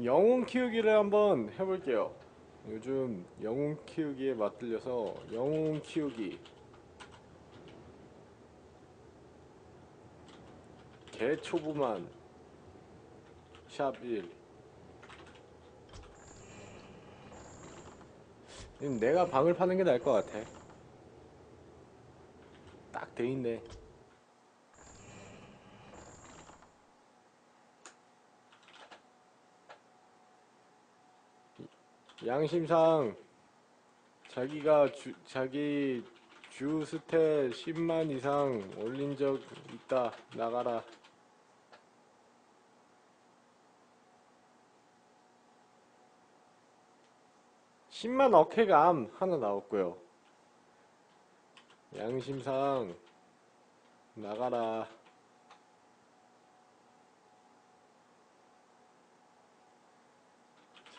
영웅 키우기를 한번 해볼게요. 요즘 영웅 키우기에 맞들려서 영웅 키우기 개초보만 샵 1. 음, 내가 방을 파는 게 나을 것 같아. 딱 돼 있네. 양심상 자기가 주, 자기 주 스탯 10만 이상 올린 적 있다. 나가라. 십만 어케감 하나 나왔고요. 양심상 나가라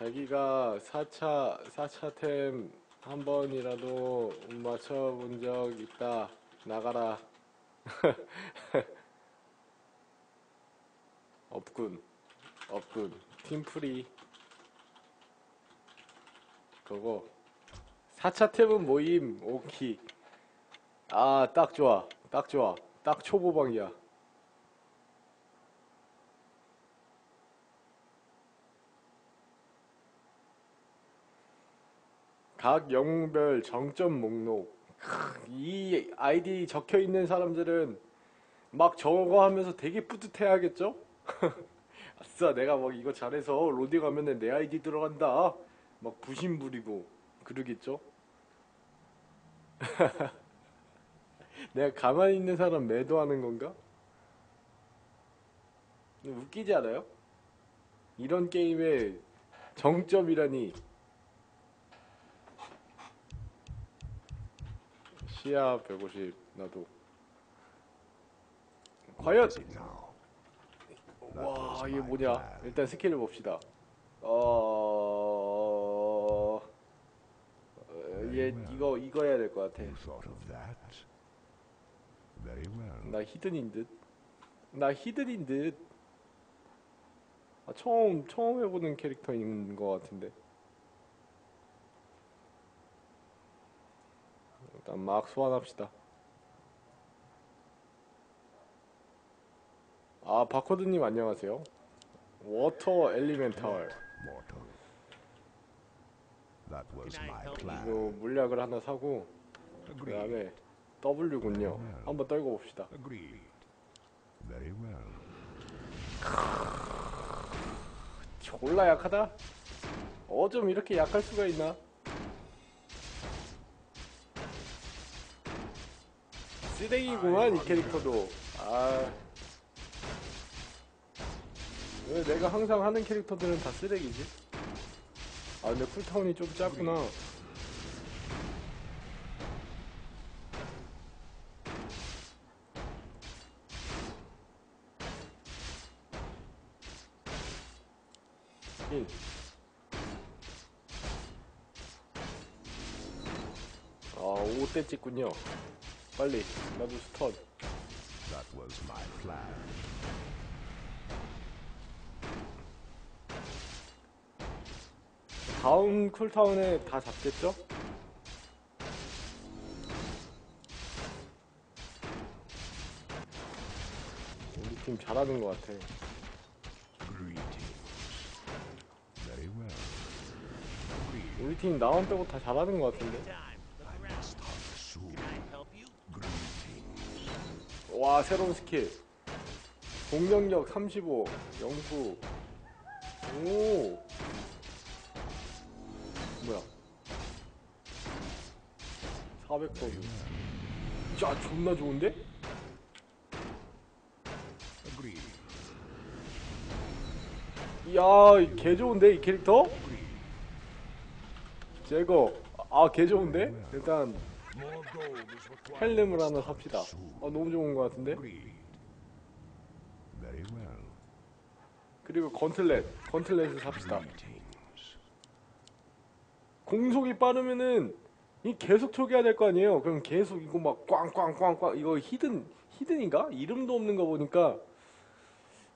자기가 4차, 4차템 한 번이라도 못 맞춰본 적 있다. 나가라. 없군. 없군. 팀프리. 그거. 4차 템은 모임. 오키. 아, 딱 좋아. 딱 좋아. 딱 초보방이야. 각 영웅별 정점 목록. 크, 이 아이디 적혀 있는 사람들은 막 저거 하면서 되게 뿌듯해 하겠죠? 아싸, 내가 막 이거 잘해서 로딩 하면은 내 아이디 들어간다. 막 부심 부리고 그러겠죠? 내가 가만히 있는 사람 매도하는 건가? 웃기지 않아요? 이런 게임의 정점이라니. 시야 150 나도. 과연 와 이게 뭐냐? 일단 스킬을 봅시다. 어... 어, 얘 이거 이거 해야 될 것 같아. 나 히든인 듯나 히든인 듯. 아, 처음 처음 해보는 캐릭터인 것 같은데 일단 막 소환합시다 아 바코드님 안녕하세요 워터 엘리멘탈 이거. 물약을 하나 사고 그. 다음에 W군요 한번 떨고 봅시다. 졸라 약하다? 어쩜 이렇게 약할 수가 있나? 쓰레기구만 이 캐릭터도 아... 왜 내가 항상 하는 캐릭터들은 다 쓰레기지? 아 근데 쿨타운이 좀 작구나 힐. 아, 5대 찍군요. 빨리, 나도 스턴. That was my plan. 다음 쿨타운에 다 잡겠죠? 우리 팀 잘하는 것 같아. Greetings. Very well. Agreed. 우리 팀 나만 빼고 다 잘하는 것 같은데. 와, 새로운 스킬. 공격력 35, 영구. 오. 뭐야. 400버그. 자, 존나 좋은데? Agreed. 이야, 개 좋은데, 이 캐릭터? 제거. 아, 개 좋은데? 일단, 헬름을 하나 삽시다. 아, 너무 좋은 것 같은데? 그리고 건틀렛. 건틀렛을 삽시다. 공속이 빠르면은 이 계속 초기화 될 거 아니에요. 그럼 계속 이거 막 꽝꽝꽝꽝 이거 히든 히든인가? 이름도 없는 거 보니까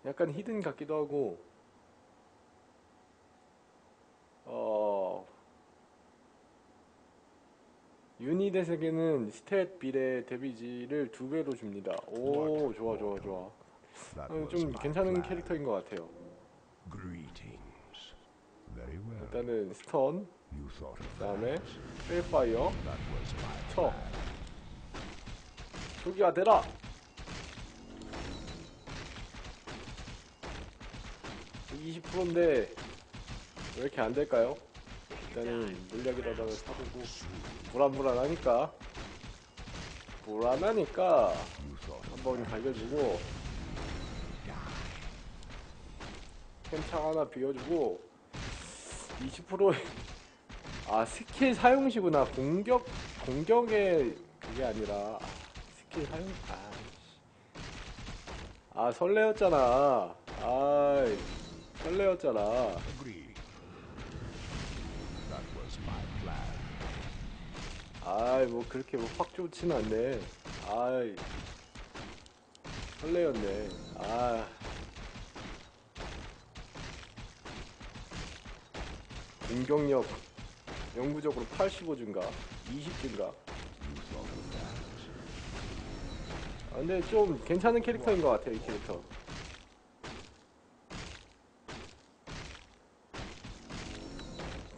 약간 히든 같기도 하고 유니댓에게는 스탯 비례 데미지를 두 배로 줍니다. 오, 좋아, 좋아, 좋아. 어, was 좀 괜찮은. 캐릭터인 것 같아요. 일단은 스턴, 그다음에 my 쳐. 초기화 되라. 이 20%인데 왜 이렇게 안 될까요? 일단은 물약이라도 사두고 불안불안하니까. 불안하니까 한번 갈겨주고 캔창 하나 비워주고 20%의 아 스킬 사용시구나. 공격 공격의 그게 아니라 아, 스킬 사용 아, 씨. 아 설레었잖아. 아이 설레었잖아 아이 뭐 그렇게 뭐확 좋지는 않네. 아이 설레었네. 아. 공격력 영구적으로 85 증가 20 증가 You thought of that. 아, 근데 좀 괜찮은 캐릭터인 것 같아요 이 캐릭터.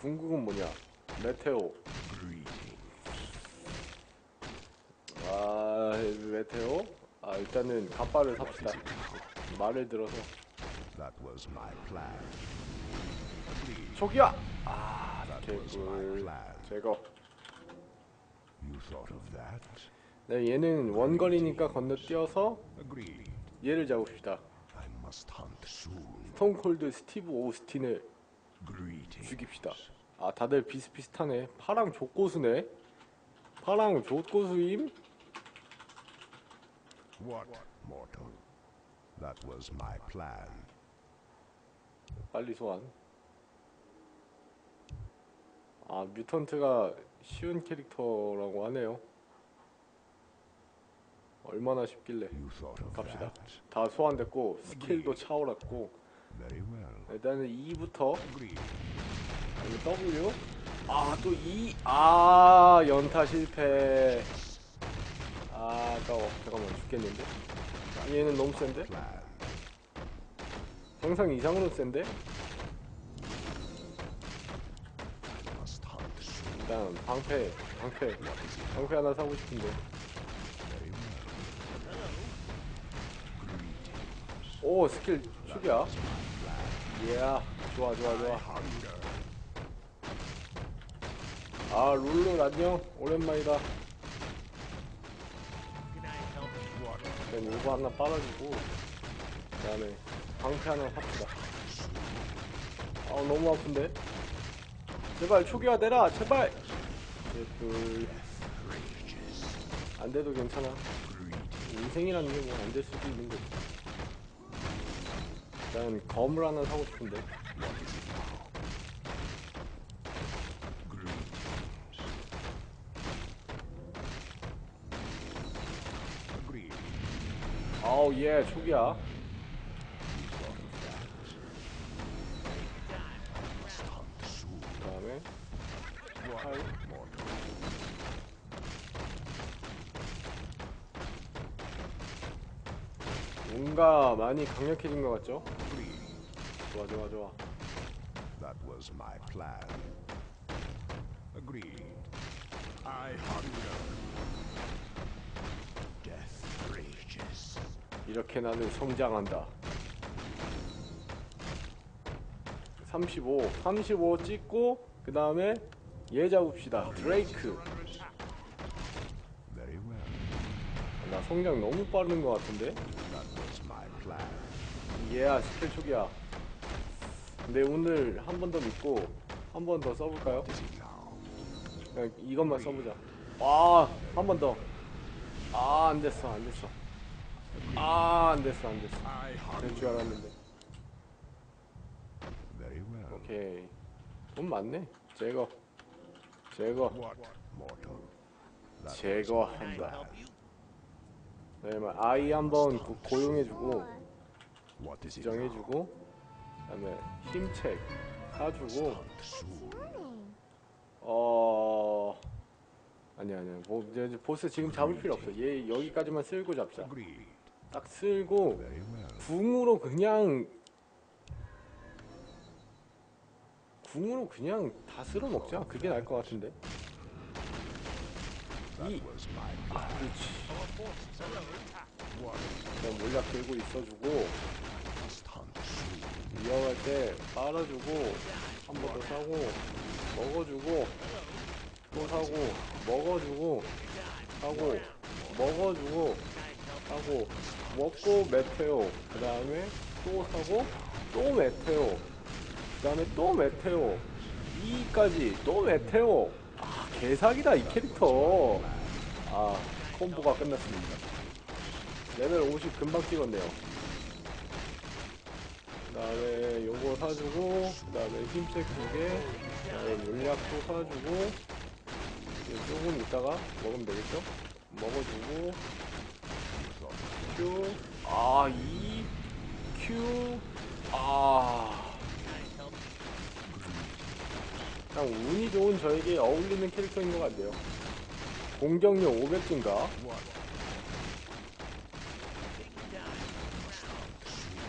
궁극은 뭐냐? 메테오 Greetings. 아 메테오 아 일단은 갑바를 삽시다 말을 들어서 That was my plan. Agreed. 초기화 아 개꿀. 제거 You thought of that. 네 얘는 원거리니까 건너뛰어서. 얘를 잡읍시다. 스톤콜드 스티브 오스틴을 Greetings. 죽입시다 아 다들 비슷비슷하네 파랑 족고수네 파랑 족고수임 What, mortal? That was my plan. 빨리 소환 아 뮤턴트가 쉬운 캐릭터라고 하네요 얼마나 쉽길래 갑시다. 다 소환됐고 스킬도 차올랐고. 일단은 2부터 Agreed. W 아 또 2, 아 연타 실패 아 아까워. 잠깐만 죽겠는데? 얘는 너무 센데? 상상 이상으로 센데? 일단 방패 방패. 방패 하나 사고 싶은데. 오 스킬 축이야? 이야 좋아 좋아 좋아. 아 룰루 안녕. 오랜만이다 일단 이거 하나 빨아주고 그 다음에 방패 하나 삽시다. 아 너무 아픈데? 제발 초기화 되라 제발! 개꿀 안 돼도 괜찮아. 인생이라는 게 뭐 안 될 수도 있는 거지. 일단 검을 하나 사고 싶은데 Agreed. 아우 예그 mortal? 뭔가 많이 강력해진 것 같죠? 좋아 좋아 좋아 That was my plan. Agreed. I hunger. 이렇게 나는 성장한다 35 35 찍고 그 다음에 얘 잡읍시다 드레이크. 나 성장 너무 빠른 것 같은데. 얘야 스킬 초기야 근데 오늘 한 번 더 믿고 한 번 더 써볼까요? 그냥 이것만 써보자 더아 안됐어 안됐어 아 안 됐어 안 됐어. I 될 hunger. 줄 알았는데. 오케이. 돈 많네. 제거. 제거. 제거한다. 네, 막 아이 한번 고- 고용해주고? 지정해주고 그다음에 힘책 사주고. 어 아니 아니야 뭐 이제 보스 지금 잡을 필요 없어. 얘 여기까지만 쓸고 잡자. 딱 쓸고. 궁으로 그냥 궁으로 그냥 다 쓸어 먹자 그게 나을 것 같은데 이 아, 그렇지 그냥 몰약 들고 있어주고. 위험할 때 빨아주고 한 번 더 사고 먹어주고 또 사고 먹어주고 사고 먹어주고 사고 먹고 메테오 그 다음에 또 사고 또 메테오 그 다음에 또 메테오 2까지 또 메테오. 아 개사기다 이 캐릭터. 아 콤보가 끝났습니다. 레벨 50 금방 찍었네요. 그 다음에 요거 사주고 그 다음에 힘색 두개 그 다음에 물약도 사주고 조금 있다가 먹으면 되겠죠? 먹어주고 Q 아 E Q 아. 그냥 운이 좋은 저에게 어울리는 캐릭터인 것 같네요. 공격력 500인가?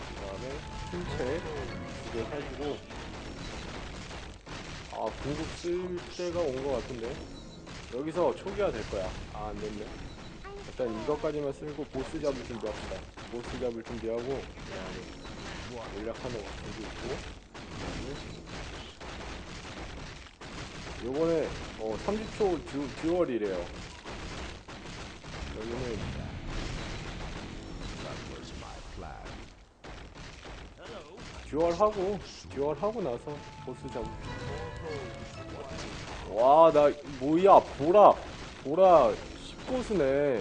그 다음에 힘체 두개 사주고. 아 궁극 쓸 때가 온 것 같은데. 여기서 초기화 될 거야. 아 안됐네 일단 이것까지만 쓸고 보스 잡을 준비합시다. 보스 잡을 준비하고 그다음에 물약 하나 들고 있고 그다음에 요번에 어 30초 듀, 듀얼이래요. 여기는. 듀얼하고 듀얼하고 나서 보스 잡읍시다 와나 뭐야 보라. 보라 10보스네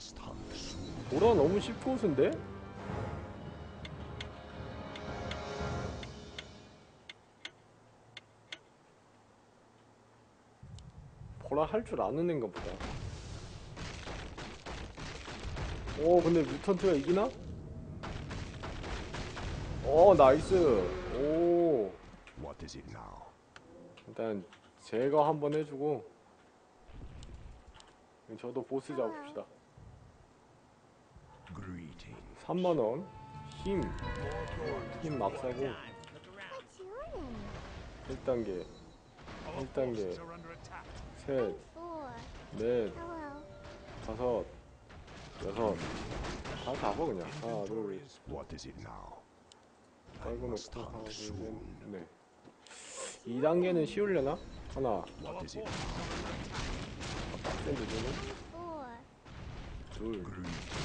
Must hunt soon. 보라 너무 10보스인데? 보라 할 줄 아는 앤가 보다 오 근데 뮤턴트가 이기나? 오 나이스 오 What is it now? 일단 제거 한번 해주고 저도 보스 잡읍시다. 3만원 힘, 힘 막 사고 What's your name? 1단계 1단계 셋, Four. 넷, Hello. 다섯, 여섯 다 잡아 그냥 하나 둘? 깔고 놓고 하나 hunt 둘셋 soon. 넷 2단계는 쉬우려나? 하나? 빡센데 저는. 둘 Greetings.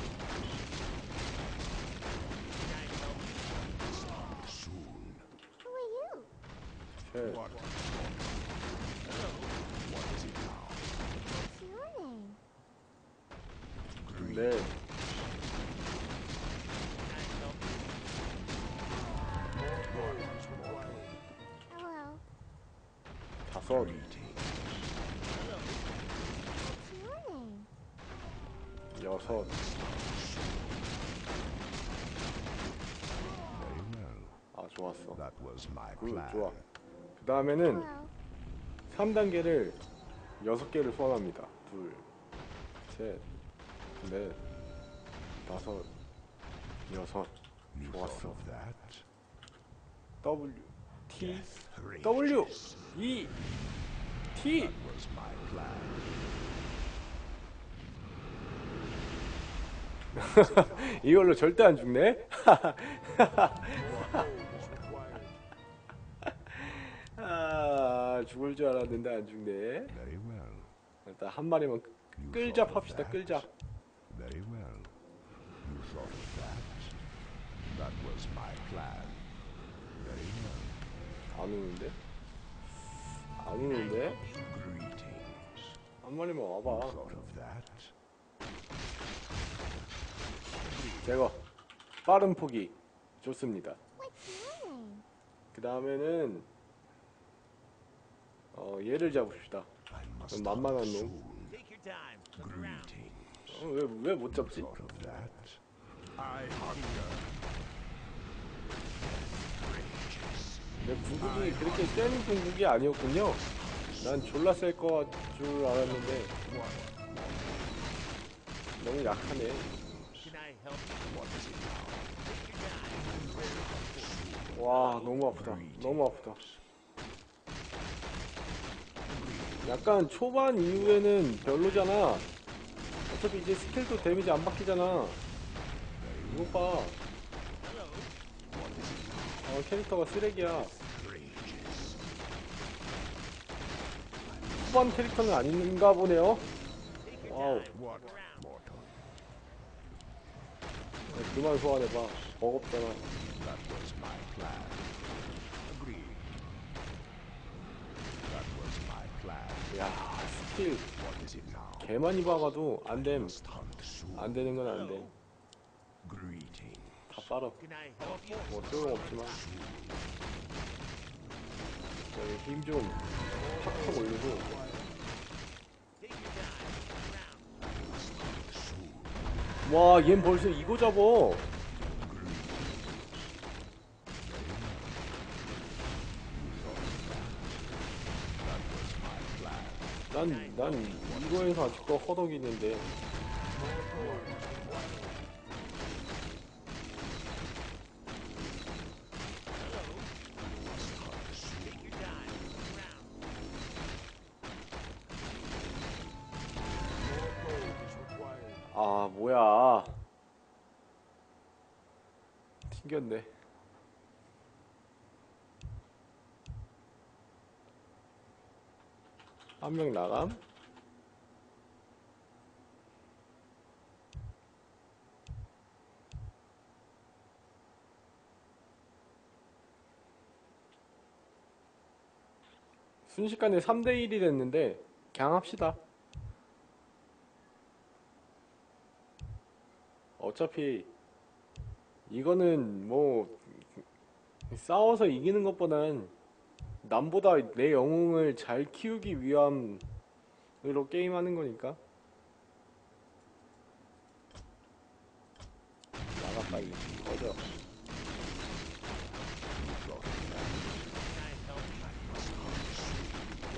Soon. Who are you? 셋, What? What is it now? What's your name? 넷 Hello. 다섯 Greetings. What's your name? 여섯 Very well. 아 좋았어 That was my 굿 plan. 그 다음에는 Hello. 3단계를 6개를 소환합니다. 둘, 셋, 넷, 다섯, 여섯. 좋았어. W, T. W, E, T. 이걸로 절대 안 죽네? 아, 죽을 줄 알았는데 안 죽네. Very well. 일단 한 마리만 끌잡 of 합시다? 끌잡. Very well. You thought of that? That was my plan. Very well. 안 오는데? 안 오는데? 한 마리만 와봐. thought of that? 제거. 빠른 포기. 좋습니다. 그 다음에는 어 얘를 잡읍시다. 만만한 놈. 어, 왜왜 못 잡지? 내 궁극이 그렇게 센 궁극이 아니었군요. 난 졸라 셀거줄 알았는데 너무 약하네. 와 너무 아프다. 너무 아프다. 약간 초반 이후에는 별로잖아. 어차피 이제 스킬도 데미지 안 바뀌잖아. 이거 봐. 어, 캐릭터가 쓰레기야. 후반 캐릭터는 아닌가 보네요. 와우. Mortal? 그만 소환해봐. 버겁잖아. That was my plan. Agreed. That was my plan. 야, 스킬? 개 많이 박아도 안 됨. Must hunt soon. 안 되는 건 안 돼. Greeting. 다 빨아. 뭐 소용없지만. 여기 힘좀 팍팍 올리고. 와, 얜 벌써 이거 잡어. 난, 난 이거에서 아직도 허덕이는데. 아, 뭐야. 튕겼네. 한 명 나감? 순식간에 3대1이 됐는데, 그냥 합시다. 어차피, 이거는 뭐, 싸워서 이기는 것보단, 남보다 내 영웅을 잘 키우기 위함으로 게임하는 거니까. 나가 빨리 꺼져.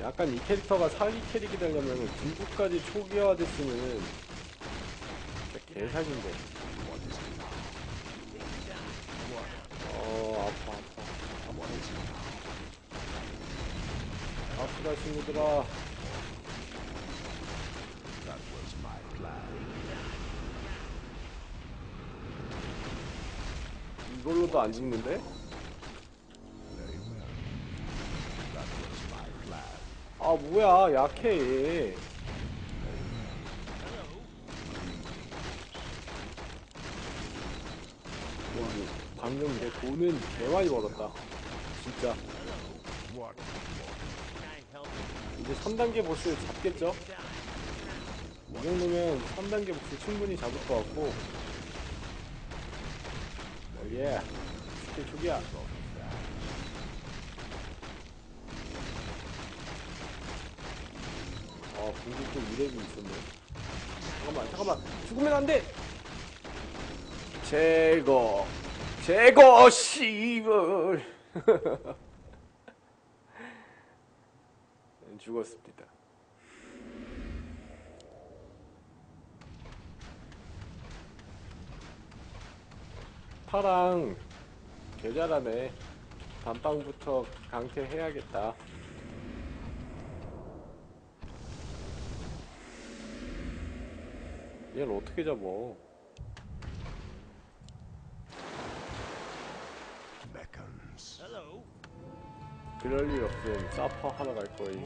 약간 이 캐릭터가 사기 캐릭이 되려면 중국까지 초기화 됐으면은 진짜 개사기인데. 어 아파 아파. 아프다 친구들아. 이걸로도 안 죽는데? 아 뭐야 약해 방금 내 돈은 개 많이 벌었다. 진짜. 이제 3단계 보스 잡겠죠? 이 정도면 3단계 보스 충분히 잡을 것 같고. 어, 예. 스킬 초기야. 아, 궁극도 2렙이 있었네. 잠깐만, 잠깐만. 죽으면 안 돼! 제거. 제거, 씨발. 죽었습니다. 파랑 개 잘하네. 단방부터 강퇴해야겠다. 얘를 어떻게 잡어? 그럴 일 없음. 사퍼 하러 갈 거임.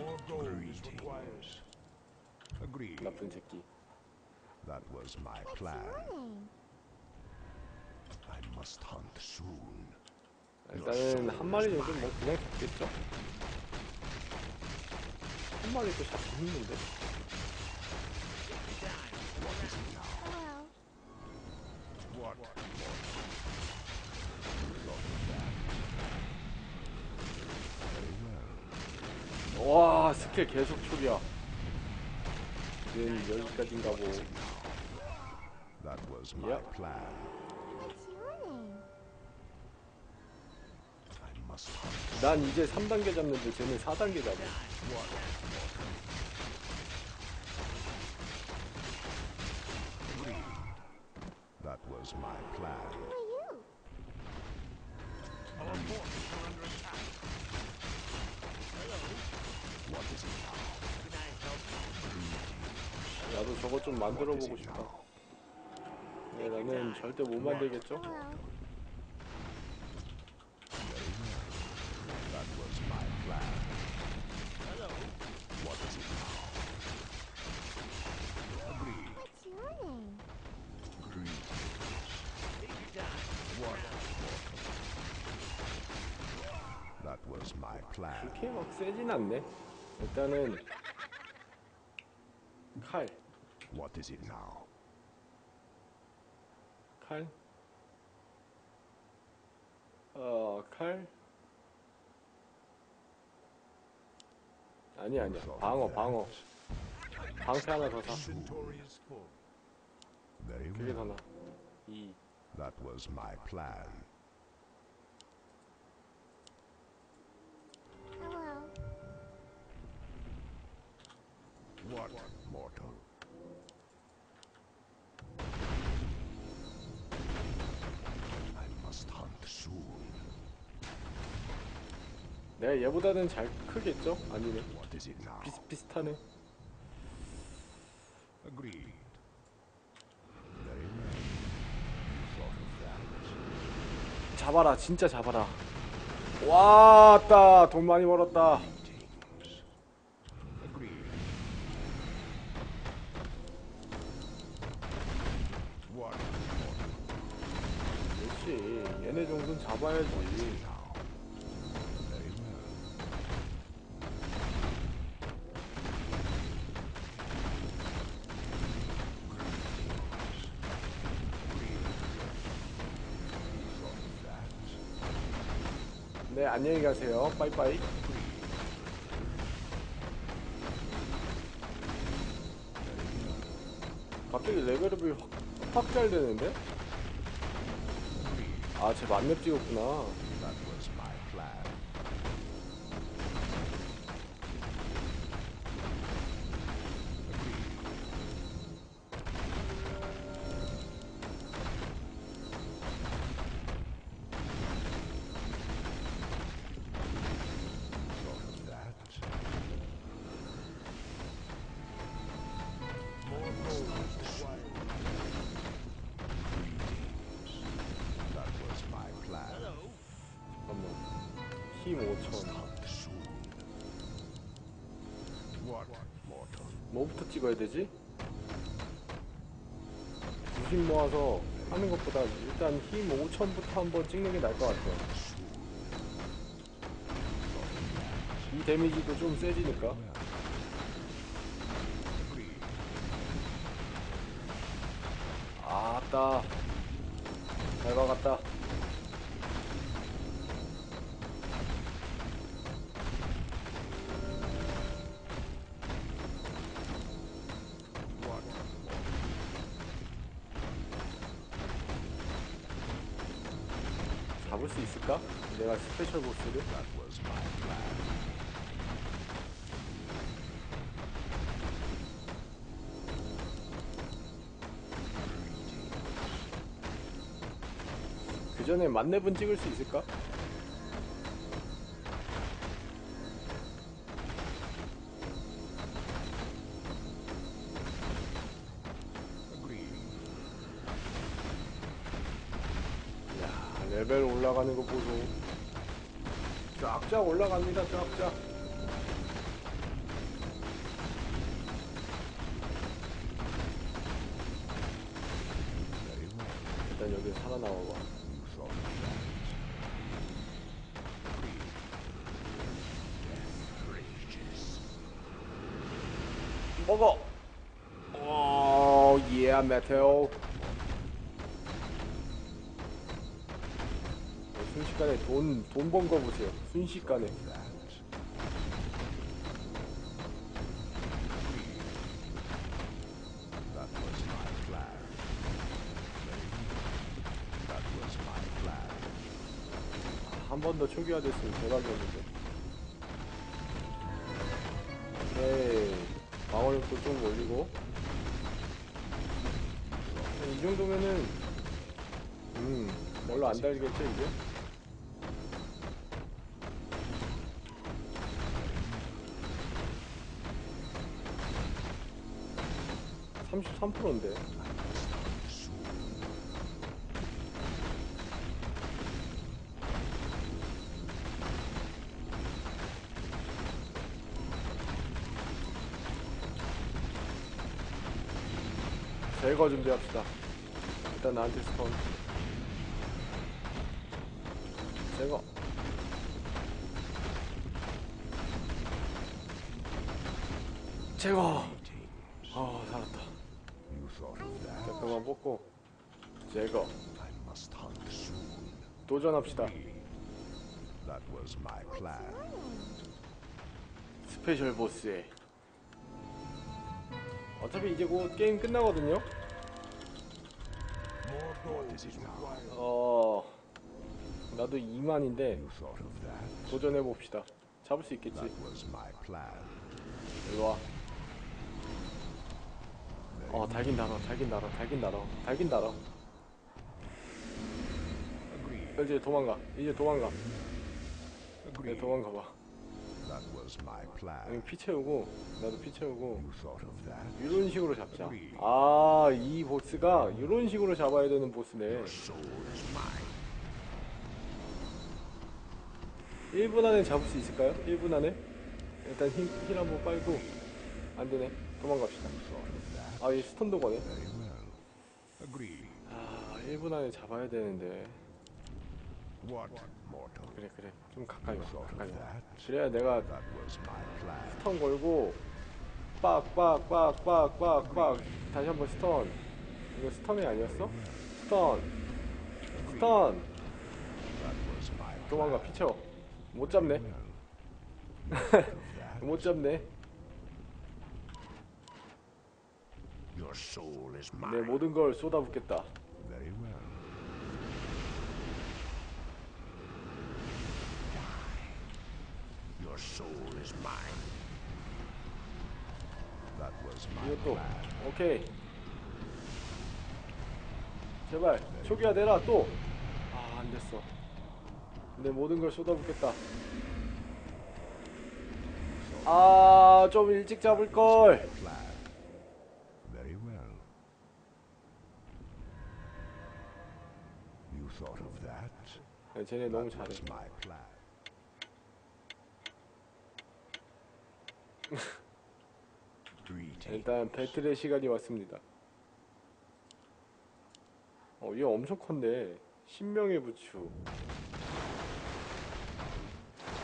Agreed. 나쁜 새끼. That was my plan. I must hunt soon. 일단은 한 마리 정도 뭐 그냥 잡겠죠? 한 마리도 잡기 힘든데. Hello. What? Very well. 와 스킬 계속 초기야. 는 여기까지인가 보. That was my Yep. plan. 난 이제 3단계 잡는데 쟤는 4단계 잡아. That was my plan. 저거 좀 만들어 보고 싶다. 네, 나는 절대 못 만들겠죠? Hello. That was my plan. What is it now? Agreed. What's your name? Greetings. What? That was my plan. 그렇게 막 세진 않네. 일단은 What is it now? 칼. 어, 칼. 아니 아니야. 방어, 방어. 방패 하나 더 사. Inventory is full. Very 그게 well. 더 나. 이 That was my plan. Hello. What, mortal? 내가 얘보다는 잘 크겠죠? 아니네. 비슷비슷하네. 잡아라, 진짜 잡아라. 왔다, 돈 많이 벌었다. 그렇지, 얘네 정도는 잡아야지. 네, 안녕히 가세요. 빠이빠이. 갑자기 레벨업이 확, 확 잘 되는데? 아, 쟤 만렙 찍었구나. 힘 5천. Hunt soon. What, mortal? 뭐부터 찍어야 되지? 부심 모아서 하는 것보다 일단 힘 5천부터 한번 찍는 게 나을 것 같아요. 이 데미지도 좀 세지니까. 아따. 잘 박았다. 그 전에 만렙은 찍을 수 있을까? 레벨 올라가는 거 보소. 쫙쫙 올라갑니다, 쫙쫙. 돈, 돈 번 거 보세요. 순식간에. 한 번 더 초기화됐으면 대박이었는데. 오케이. 방어력도 좀 올리고. 이 정도면은, 음, 별로 안 달겠죠, 이제? 삼십삼 프로인데. 제거 준비합시다. 일단 나한테 스폰. 제거. 제거. 아 살았다. You thought 잠깐만 뽑고 제거. 도전합시다. 스페셜 보스에. 어차피 이제 곧 게임 끝나거든요. 어 나도 2만인데 You thought of that? 도전해 봅시다. 잡을 수 있겠지. That was my plan. 일로 와. 어 달긴 달아, 달긴 달아, 달긴 달아, 달긴. Agreed. 이제 도망가. 이제 도망가. 네. 도망가 봐. Plan. 피 채우고 나도 피 채우고? 이런 식으로 잡자. 아, 이 보스가 이런 식으로 잡아야 되는 보스네. Soul is mine. 1분 안에 잡을 수 있을까요? 1분 안에? 일단 힐, 힐 한번 빨고 안 되네. 도망갑시다. 아, 얘 스톤도 거네. 아, 1분 안에 잡아야 되는데. 그래, 그래. 좀 가까이 와. 가까이 와. 그래야 내가 That was my plan. 스턴 걸고 빡빡빡 빡 빡 빡 빡 다시 한번 스턴. 이거 스턴이 아니었어? 스턴. 스턴. 도망가 피쳐. 못 잡네. 못 잡네. 내. 모든 걸 쏟아붓겠다. 이것도. 오케이. 제발 초기화 내라 또. 아 안 됐어. 내 모든 걸 쏟아붓겠다. 아 좀 일찍 잡을 걸. Plan. Very well. You thought of that? 쟤네 너무 잘해. 일단 배틀의 시간이 왔습니다. 어, 얘 엄청 컸네. 신명의 부추.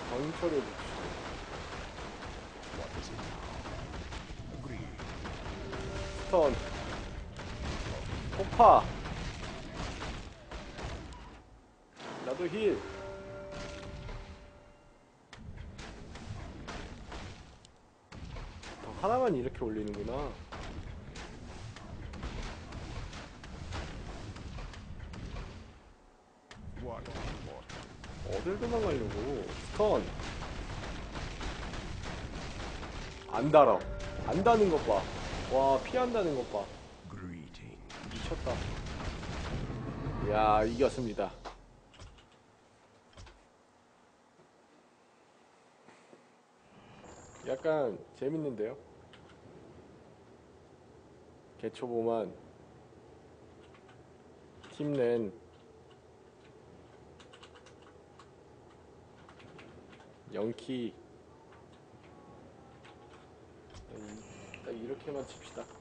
강철의 부추. 스턴. 폭파. 나도 힐. 어, 하나만 이렇게 올리는구나. 어딜 도망가려고 스턴 안 달아 안 다는 것 봐 와 피한다는 것봐 Greetings. 미쳤다 야 이겼습니다 약간 재밌는데요? 개초보만 팀낸 영키. 딱 이렇게만 칩시다